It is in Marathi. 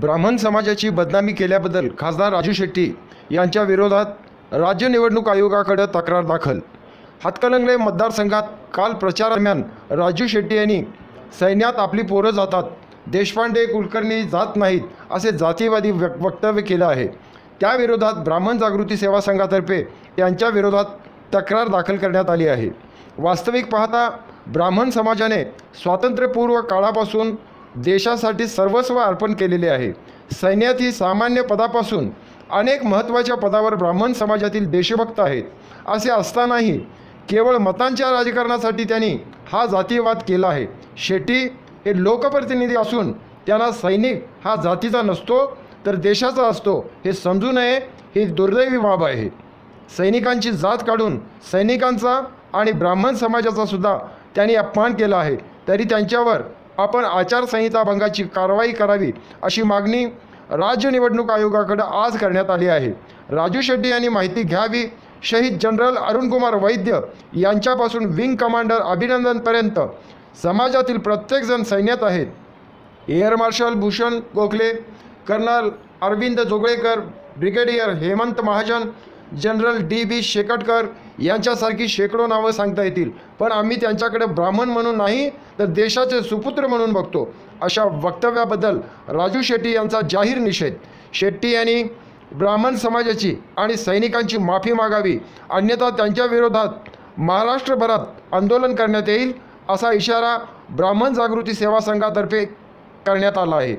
ब्राह्मण समाजाची बदनामी केल्याबद्दल खासदार राजू शेट्टी यांच्या विरोधात राज्य निवडणूक आयोगाकडे तक्रार दाखल. हातकलंगले मतदारसंघात काल प्रचारादरम्यान राजू शेट्टी यांनी सैन्यात आपली पोरं जातात. देशपांडे कुलकर्णी जात नाहीत असे जातीवादी व्यक वक्तव्य केलं आहे. त्याविरोधात ब्राह्मण जागृती सेवा संघातर्फे यांच्या विरोधात तक्रार दाखल करण्यात आली आहे. वास्तविक पाहता ब्राह्मण समाजाने स्वातंत्र्यपूर्व काळापासून देशासाठी सर्वस्व अर्पण केलेले आहे. सैन्यात ही सामान्य पदापासून अनेक महत्त्वाच्या पदावर ब्राह्मण समाजातील देशभक्त आहेत. असे असतानाही केवळ मतांच्या राजकारणासाठी त्यांनी हा जातीयवाद केला आहे. शेट्टी हे लोकप्रतिनिधी असून त्यांना सैनिक हा जातीचा नसतो तर देशाचा असतो हे समजू नये ही दुर्दैवी बाब आहे. सैनिकांची जात काढून सैनिकांचा आणि ब्राह्मण समाजाचा सुद्धा त्यांनी अपमान केला आहे. तरी त्यांच्यावर आपण आचारसंहिता भंगाची कारवाई करावी अशी मागणी राज्य निवडणूक आयोगाकडे आज करण्यात आली आहे. राजू शेट्टी यांनी माहिती घ्यावी. शहीद जनरल अरुणकुमार वैद्य यांच्यापासून विंग कमांडर अभिनंदनपर्यंत समाजातील प्रत्येकजण सैन्यात आहेत. Air marshal Bhushan Gokhale colonel Arvind Joglekar brigadier Hemant Mahajan general D B Shekatkar यांच्यासारखी शेकडो नावं सांगता येतील. पण आम्ही त्यांच्याकडे ब्राह्मण म्हणून नाही तर देशाचे सुपुत्र म्हणून बघतो. अशा वक्तव्याबद्दल राजू शेट्टी यांचा जाहीर निषेध. शेट्टी यांनी ब्राह्मण समाजाची आणि सैनिकांची माफी मागावी अन्यथा त्यांच्या विरोधात महाराष्ट्रभरात आंदोलन करण्यात येईल असा इशारा ब्राह्मण जागृती सेवा संघातर्फे करण्यात आला आहे.